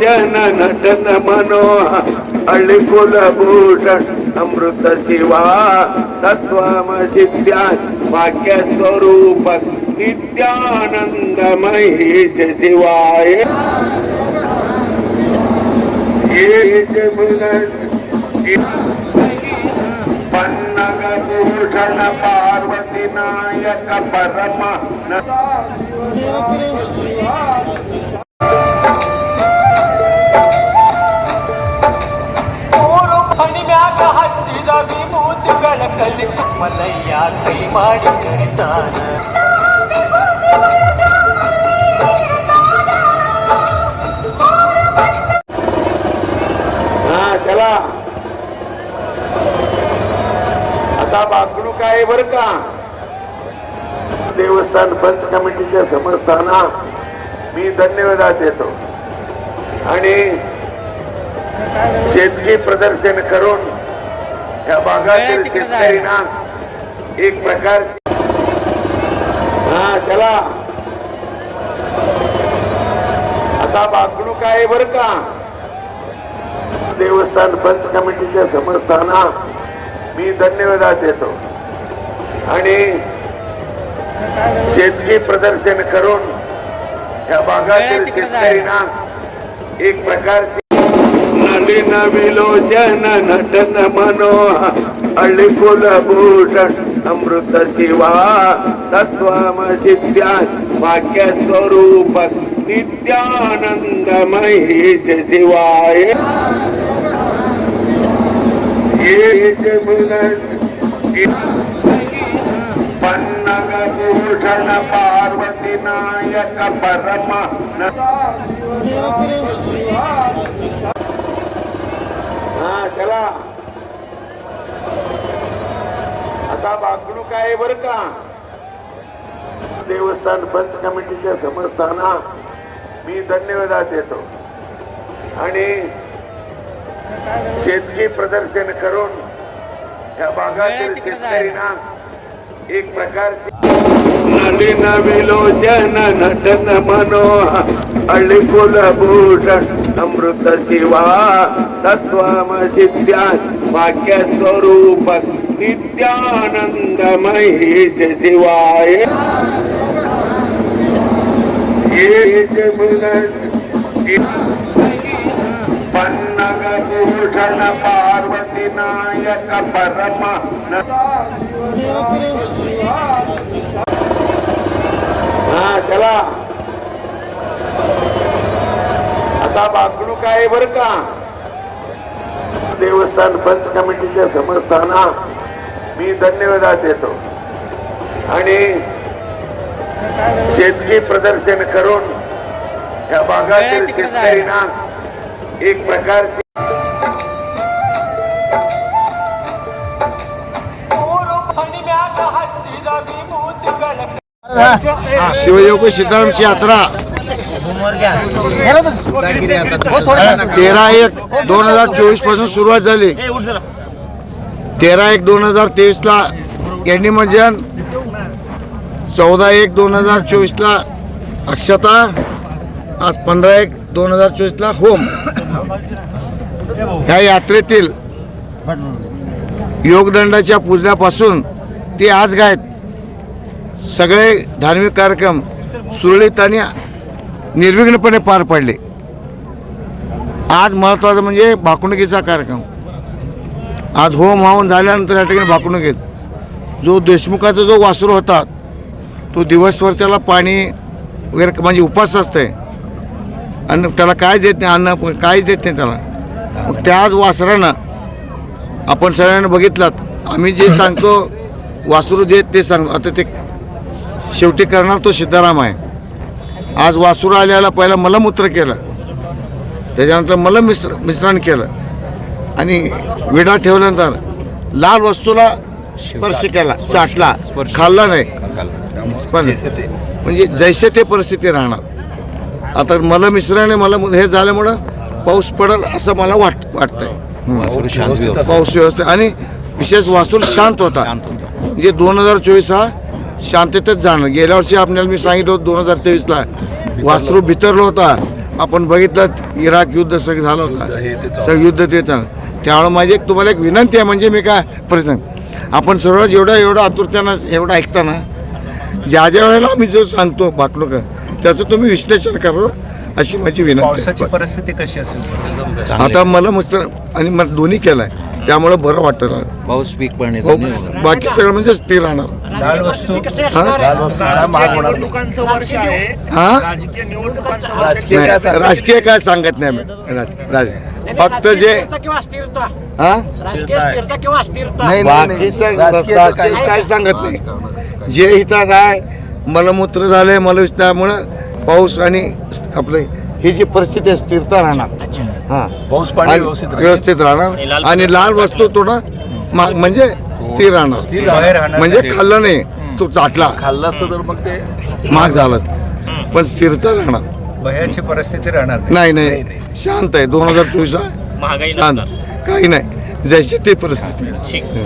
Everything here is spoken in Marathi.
विलोचन नटन मनोहर अळिकुल भूषण अमृत शिवा तत्वम सिद्ध्या वाक्य स्वरूप नित्यानंद महेश शिवाय ये पन्नग ಹಚ್ಚಿದ ವಿಭೂತಿಗಳ ಕಲಿ ಮಲಯ್ಯ ಕೈ ಮಾಡಿ ಕರಿತಾನ हा चला आता वागणूक आहे बर का देवस्थान पंच कमिटीच्या समजताना मी धन्यवाद देतो आणि शेतकी प्रदर्शन करून या भागातील शेतकऱ्यांना एक प्रकार हा चला. आता वागणूक आहे बर का. देवस्थान पंच कमिटीच्या समजताना मी धन्यवाद देतो. आणि शेतकी प्रदर्शन करून या भागातील शेतकऱ्यांना एक प्रकारची नलिन विलोचन नटन मनोहर अळिकुल भूषण अमृत शिवा तत्वम सिद्ध्या वाक्य स्वरूप नित्यानंद महेश शिवाय ये पन्नग भूषण पार्वती नायक परम हा चला. आता वागणूक आहे बर का. देवस्थान पंच कमिटीच्या समजताना मी धन्यवाद देतो. आणि शेतकी प्रदर्शन करून या भागातील शेतकऱ्यांना एक प्रकारची नलिन विलोचन नटन मनोहर. अळिकुल अमृत शिवा तत्वम सिद्ध्या वाक्य स्वरूप नित्यानंद महेश शिवाय। ये पन्नग भूषण पार्वती नायक परम हा चला. त्याला बांगडूक काय बर का? देवस्थान पंच कमिटीच्या समस्थांना मी धन्यवाद देतो आणि शेतकी प्रदर्शन करून या भागातील शेतकऱ्यांना एक प्रकारची शिवयोग सिद्धांची यात्रा. तेरा एक दोन हजार चोवीसपासून सुरुवात झाली. तेरा एक दोन हजार तेवीस ला निमज्जन चौदा एक दोन हजार चोवीस ला अक्षता आज पंधरा एक दोन हजार चोवीस ला होम. ह्या यात्रेतील योगदंडाच्या पूजनापासून ते आज गायत सगळे धार्मिक कार्यक्रम सुरळीत आणि निर्विघ्नपणे पार पडले. आज महत्त्वाचं म्हणजे भाकुणुकीचा कार्यक्रम. आज होम हवन झाल्यानंतर या ठिकाणी भाकुणुकीत जो देशमुखाचा जो वासरू होता तो दिवसभर त्याला पाणी वगैरे म्हणजे उपास असते आणि त्याला काय देत नाही अन्न काहीच देत नाही त्याला. मग त्याच वासरानं आपण सगळ्यांना बघितलात आम्ही जे सांगतो वासरू देत ते सांगतो आता ते शेवटी करणार तो सिद्धाराम आहे. आज वासुर आल्याला पहिला मलमूत्र केलं. त्याच्यानंतर मल मिश्र मिश्रण केलं. आणि विडा ठेवल्यानंतर लाल वस्तूला स्पर्श केला चाटला. खाल्ला नाही. पण म्हणजे जैसे ते परिस्थिती राहणार. आता मला मिश्रण मला हे झाल्यामुळं पाऊस पडेल असं मला वाट वाटतंय. पाऊस व्यवस्थित. आणि विशेष वासूर शांत होता. म्हणजे दोन हजार चोवीस हा शांततेत जाणं गेल्या वर्षी आपल्याला मी सांगितलं होतं दोन हजार तेवीसला. वासरू बितरला होता. आपण बघितलं इराक युद्ध सगळं झालं होतं. सगळं युद्ध ते चाललं त्यामुळे माझी एक तुम्हाला एक विनंती आहे म्हणजे मी काय प्रसंग आपण सर्व जेवढं एवढं आतुरतेनं एवढं ऐकताना ज्या ज्या वेळेला आम्ही जो सांगतो बाटलोक त्याचं तुम्ही विश्लेषण करावं अशी माझी विनंती परिस्थिती कशी असेल? आता मला मस्त आणि मला दोन्ही केलं आहे त्यामुळं बरं वाटतं पाऊस पीक पण हो, बाकी सगळं म्हणजे स्थिर राहणार. डाळ वस्तू. निवडणुकांचं वर्ष आहे. हा? राजकीय निवडणुकांचं वर्ष राजकीय नाही, काय सांगता? राजकीय काय सांगत नाही राज फक्त जे किंवा हा? राजकीय स्थिरता किंवा स्थिरता बाकीचं राजकीय काय सांगत नाही. जे इथं आहे मलमूत्र झालंय मलविष्ठामुळं पाऊस आणि आपलं ही जी परिस्थिती आहे स्थिरता राहणार. हा. पाऊस पाणी आणि व्यवस्थित राहील. व्यवस्थित राहणार. आणि लाल वस्तू थोडा मा- म्हणजे स्थिर राहणार. बाहेर राहणार. म्हणजे नाही. खाल्लं नाही तो चाटला. खाल्लं असतं तर मग ते महाग झाला पण स्थिरता राहणार. भयाची परिस्थिती राहणार नाही. नाही नाही. शांत आहे. दोन हजार चोवीस शांत. काही नाही. जैसे ते परिस्थिती आहे.